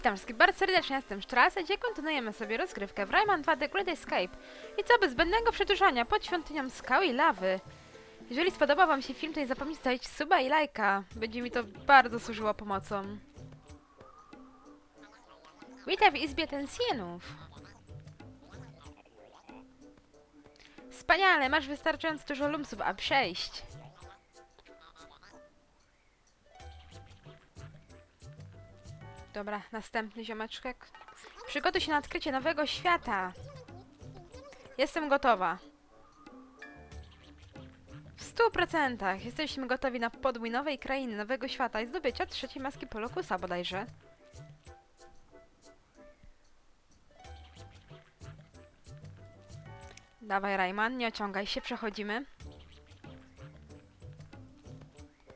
witam wszystkich bardzo serdecznie, jestem Strass, a dzisiaj kontynuujemy sobie rozgrywkę w Rayman 2 The Great Escape. I co, bez zbędnego przedłużania pod świątynią skały i lawy. Jeżeli spodobał wam się film, to nie zapomnijcie stawić suba i lajka. Będzie mi to bardzo służyło pomocą. Witaj w Izbie Tensjenów. Wspaniale, masz wystarczająco dużo lumsów, aby przejść. Dobra, następny ziomeczek. Przygotuj się na odkrycie nowego świata. Jestem gotowa. W stu procentach jesteśmy gotowi na podbój nowej krainy, nowego świata i zdobycia trzeciej maski Polokusa bodajże. Dawaj Rayman, nie ociągaj się, przechodzimy.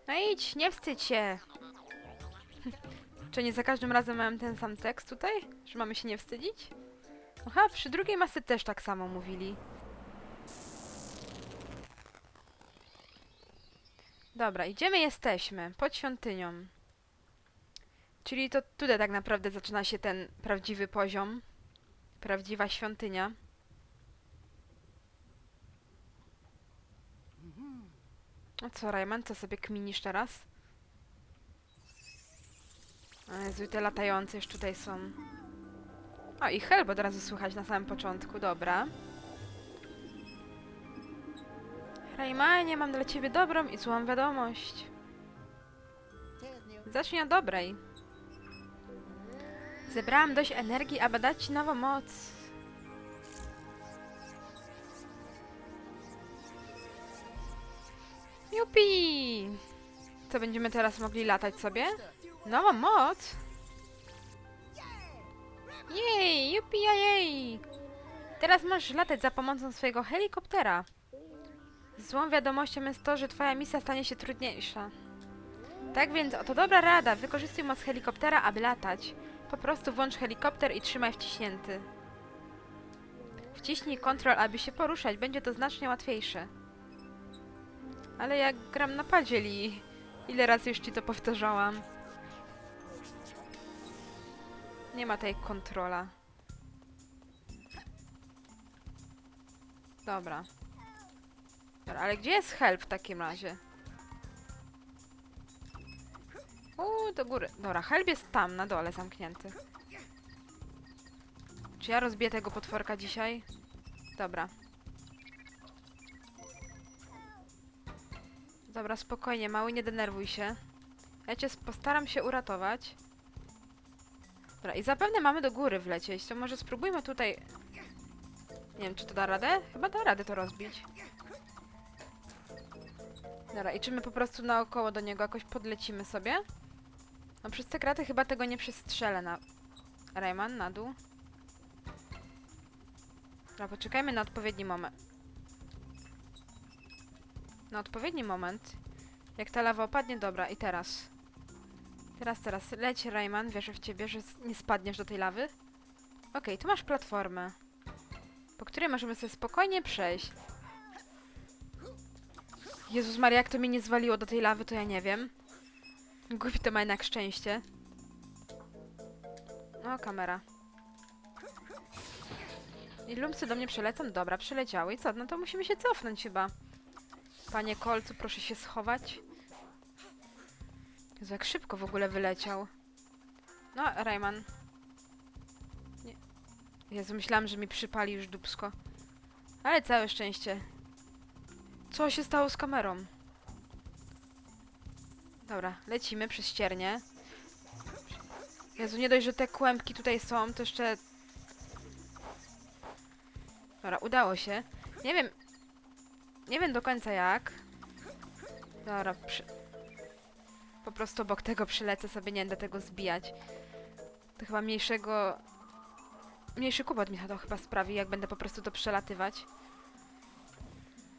No idź, nie wstydź się. Czy nie za każdym razem mam ten sam tekst tutaj? Że mamy się nie wstydzić? Aha, przy drugiej masy też tak samo mówili. Dobra, idziemy, jesteśmy. Pod świątynią. Czyli to tutaj tak naprawdę zaczyna się ten prawdziwy poziom. Prawdziwa świątynia. O co, Rayman? Co sobie kminisz teraz? Jezu, te latające już tutaj są. O, i helb od razu słychać na samym początku, dobra. Raymanie, mam dla ciebie dobrą i złą wiadomość. Zacznij od dobrej. Zebrałam dość energii, aby dać ci nową moc. Jupi! Co, będziemy teraz mogli latać sobie? Nową moc? Jej, jupi, jej! Teraz możesz latać za pomocą swojego helikoptera. Złą wiadomością jest to, że twoja misja stanie się trudniejsza. Tak więc oto dobra rada, wykorzystuj moc helikoptera, aby latać. Po prostu włącz helikopter i trzymaj wciśnięty. Wciśnij kontrol, aby się poruszać, będzie to znacznie łatwiejsze. Ale jak gram na padzie, ile razy już ci to powtarzałam? Nie ma tej kontrola. Dobra. Dobra, ale gdzie jest help w takim razie? Uuu, do góry. Dobra, help jest tam, na dole zamknięty. Czy ja rozbiję tego potworka dzisiaj? Dobra. Dobra, spokojnie, mały, nie denerwuj się. Ja cię postaram się uratować. Dobra, i zapewne mamy do góry wlecieć, to może spróbujmy tutaj... Nie wiem, czy to da radę? Chyba da radę to rozbić. Dobra, i czy my po prostu naokoło do niego jakoś podlecimy sobie? No przez te kraty chyba tego nie przestrzelę na... Rayman, na dół. Dobra, poczekajmy na odpowiedni moment. Na odpowiedni moment. Jak ta lawa opadnie, dobra, i teraz. Teraz, teraz, leć Rayman, wierzę w ciebie, że nie spadniesz do tej lawy. Okej, tu masz platformę, po której możemy sobie spokojnie przejść. Jezus Maria, jak to mnie nie zwaliło do tej lawy, to ja nie wiem. Głupi to ma jednak szczęście. O, kamera. I lumsy do mnie przylecą? Dobra, przyleciały. I co? No to musimy się cofnąć chyba. Panie kolcu, proszę się schować. Jezu, jak szybko w ogóle wyleciał. No, Rayman. Nie. Jezu, myślałam, że mi przypali już dupsko. Ale całe szczęście. Co się stało z kamerą? Dobra, lecimy przez ściernie. Jezu, nie dość, że te kłębki tutaj są, to jeszcze... Dobra, udało się. Nie wiem... Nie wiem do końca jak. Dobra, przy... Po prostu obok tego przylecę sobie, nie będę tego zbijać. To chyba mniejszego... Mniejszy kłopot mi to chyba sprawi, jak będę po prostu to przelatywać.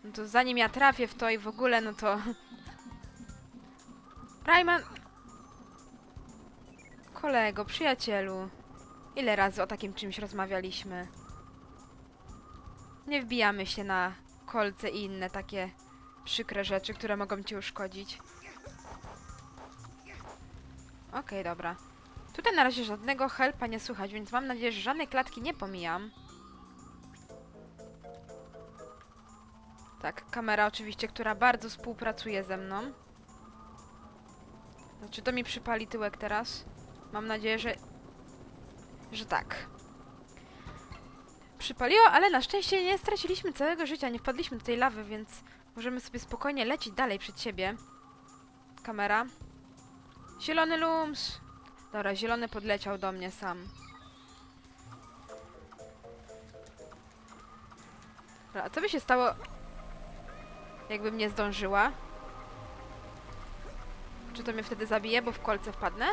No to zanim ja trafię w to i w ogóle, no to... Rayman! Kolego, przyjacielu. Ile razy o takim czymś rozmawialiśmy? Nie wbijamy się na kolce i inne takie przykre rzeczy, które mogą ci uszkodzić. Okej, dobra. Tutaj na razie żadnego helpa nie słychać, więc mam nadzieję, że żadnej klatki nie pomijam. Tak, kamera oczywiście, która bardzo współpracuje ze mną. No, Czy to mi przypali tyłek teraz? Mam nadzieję, że... że tak. Przypaliło, ale na szczęście nie straciliśmy całego życia, nie wpadliśmy do tej lawy, więc możemy sobie spokojnie lecieć dalej przed siebie. Kamera. Zielony lums! Dobra, zielony podleciał do mnie sam. Dobra, a co by się stało, jakbym nie zdążyła? Czy to mnie wtedy zabije, bo w kolce wpadnę?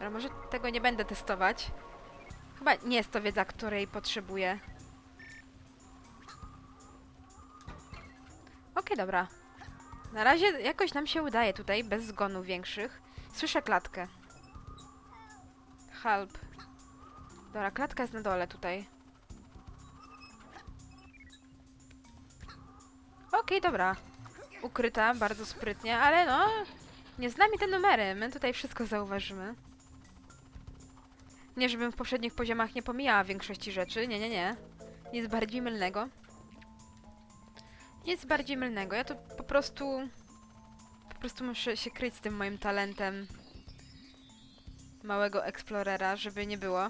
Ale może tego nie będę testować. Chyba nie jest to wiedza, której potrzebuję. Okej, dobra. Na razie jakoś nam się udaje tutaj, bez zgonów większych. Słyszę klatkę. Help. Dobra, klatka jest na dole tutaj. Okej, dobra. Ukryta, bardzo sprytnie, ale no... Nie z nami te numery, my tutaj wszystko zauważymy. Nie, żebym w poprzednich poziomach nie pomijała większości rzeczy, nie, nie, nie. Nic bardziej mylnego. Nic bardziej mylnego, ja to po prostu... Po prostu muszę się kryć z tym moim talentem małego eksplorera, żeby nie było.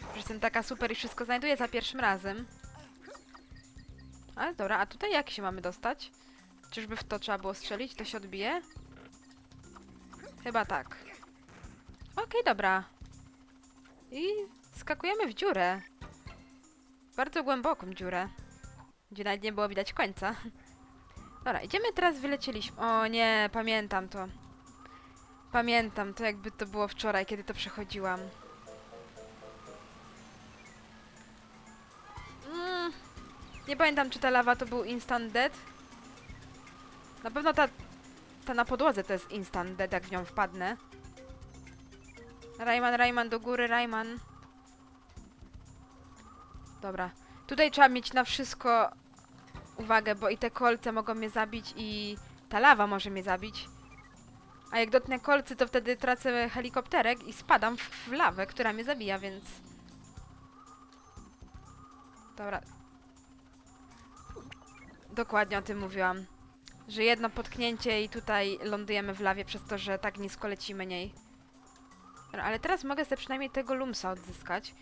Że jestem taka super i wszystko znajduję za pierwszym razem. Ale dobra, a tutaj jak się mamy dostać? Czyżby w to trzeba było strzelić? To się odbije? Chyba tak. Okej, dobra. I skakujemy w dziurę. Bardzo głęboką dziurę. Gdzie nawet nie było widać końca. Dobra, idziemy teraz, wylecieliśmy. O nie, pamiętam to. Pamiętam to, jakby to było wczoraj, kiedy to przechodziłam. Mm, nie pamiętam, czy ta lawa to był instant dead. Na pewno ta, ta na podłodze to jest instant dead, jak w nią wpadnę. Rayman, Rayman, do góry, Rayman. Dobra. Tutaj trzeba mieć na wszystko uwagę, bo i te kolce mogą mnie zabić i ta lawa może mnie zabić. A jak dotknę kolcy, to wtedy tracę helikopterek i spadam w, w lawę, która mnie zabija, więc... Dobra. Dokładnie o tym mówiłam. Że jedno potknięcie i tutaj lądujemy w lawie przez to, że tak nisko lecimy niej. Dobra, ale teraz mogę sobie przynajmniej tego lumsa odzyskać,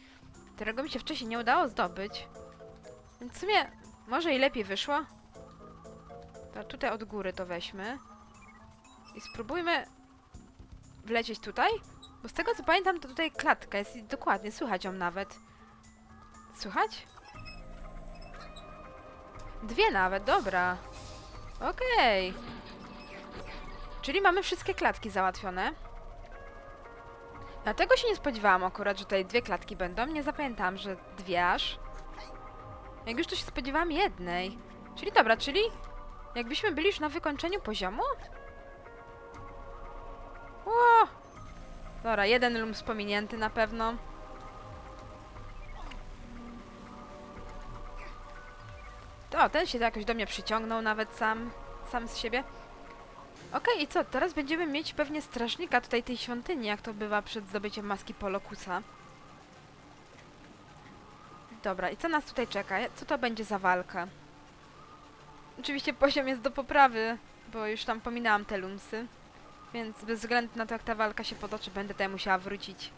którego mi się wcześniej nie udało zdobyć. Więc w sumie może i lepiej wyszło. To tutaj od góry to weźmy. I spróbujmy wlecieć tutaj. Bo z tego co pamiętam, to tutaj klatka jest i dokładnie, słychać ją nawet. Słychać? Dwie nawet, dobra. Okej. Czyli mamy wszystkie klatki załatwione. Dlatego się nie spodziewałam akurat, że tutaj dwie klatki będą. Nie zapamiętałam, że dwie aż. Jak już to się spodziewałam jednej. Czyli dobra, czyli jakbyśmy byli już na wykończeniu poziomu? Ło! Dobra, jeden lum pominięty na pewno. To, ten się jakoś do mnie przyciągnął nawet sam, sam z siebie. Okej, i co? Teraz będziemy mieć pewnie strażnika tutaj tej świątyni, jak to bywa przed zdobyciem maski Polokusa. Dobra, i co nas tutaj czeka? Co to będzie za walka? Oczywiście poziom jest do poprawy, bo już tam pominęłam te lumsy. Więc bez względu na to, jak ta walka się potoczy, będę tutaj musiała wrócić.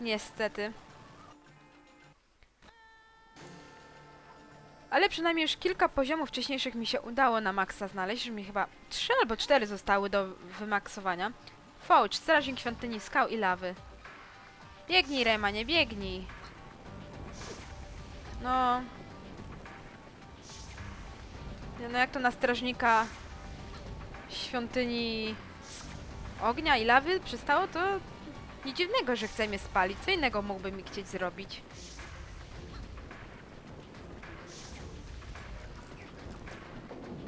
Niestety. Ale przynajmniej już kilka poziomów wcześniejszych mi się udało na maksa znaleźć. Już mi chyba trzy albo cztery zostały do wymaksowania. Fauch, strażnik świątyni skał i lawy. Biegnij, Remanie, biegnij. No. No jak to na strażnika świątyni ognia i lawy przystało, to nic dziwnego, że chce mnie spalić. Co innego mógłby mi chcieć zrobić?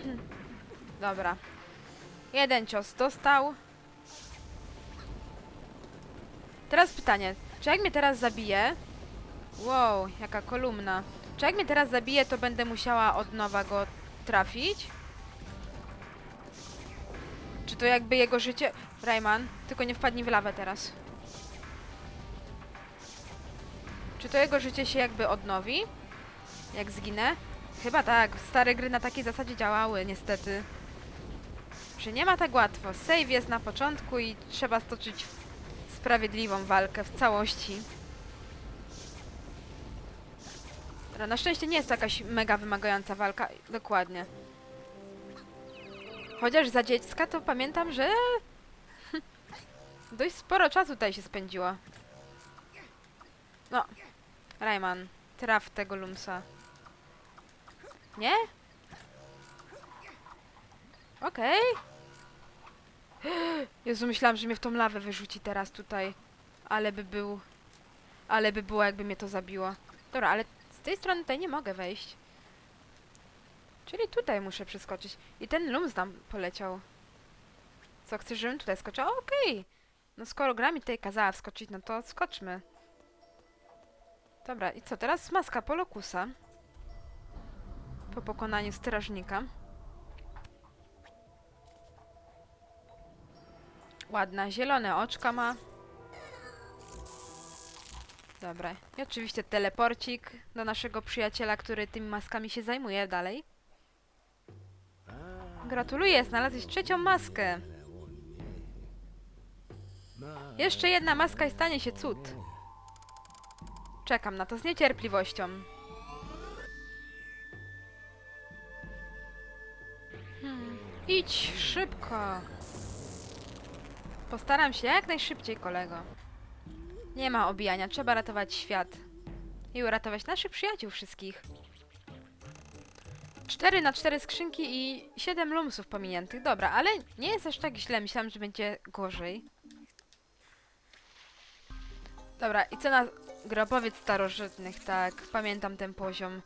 Dobra. Jeden cios dostał. Teraz pytanie. Czy jak mnie teraz zabije... Wow, jaka kolumna. Czy jak mnie teraz zabije, to będę musiała od nowa go trafić? Czy to jakby jego życie... Rayman, tylko nie wpadnij w lawę teraz. Czy to jego życie się jakby odnowi? Jak zginę? Chyba tak. Stare gry na takiej zasadzie działały, niestety. Że nie ma tak łatwo. Save jest na początku i trzeba stoczyć sprawiedliwą walkę w całości. Dobra, Na szczęście nie jest to jakaś mega wymagająca walka. Dokładnie. Chociaż za dziecka to pamiętam, że dość sporo czasu tutaj się spędziło. No, Rayman, traf tego lumsa. Nie? Okej. Jezu, myślałam, że mnie w tą lawę wyrzuci teraz tutaj. Ale by był... Ale by było, jakby mnie to zabiło. Dobra, ale z tej strony tutaj nie mogę wejść. Czyli tutaj muszę przeskoczyć. I ten lums tam poleciał. Co, chcesz, żebym tutaj skoczyła? Okej. No skoro gra mi tutaj kazała wskoczyć, no to skoczmy. Dobra, i co? Teraz maska Polokusa. Po pokonaniu strażnika. Ładna, zielone oczka ma. Dobra. I oczywiście teleporcik do naszego przyjaciela, który tymi maskami się zajmuje dalej. Gratuluję, znalazłeś trzecią maskę. Jeszcze jedna maska i stanie się cud. Czekam na to z niecierpliwością. Hmm. Idź szybko. Postaram się jak najszybciej, kolego. Nie ma obijania, trzeba ratować świat. I uratować naszych przyjaciół wszystkich. 4 na 4 skrzynki i 7 lumsów pominiętych. Dobra, ale nie jest aż tak źle. Myślałam, że będzie gorzej. Dobra, i co na grobowiec starożytnych, tak. Pamiętam ten poziom.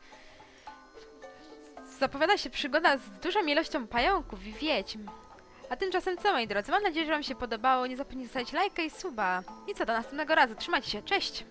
Zapowiada się przygoda z dużą ilością pająków i wiedźm. A tymczasem co, moi drodzy? Mam nadzieję, że Wam się podobało. Nie zapomnijcie zostawić lajka i suba. I co, do następnego razu. Trzymajcie się, cześć!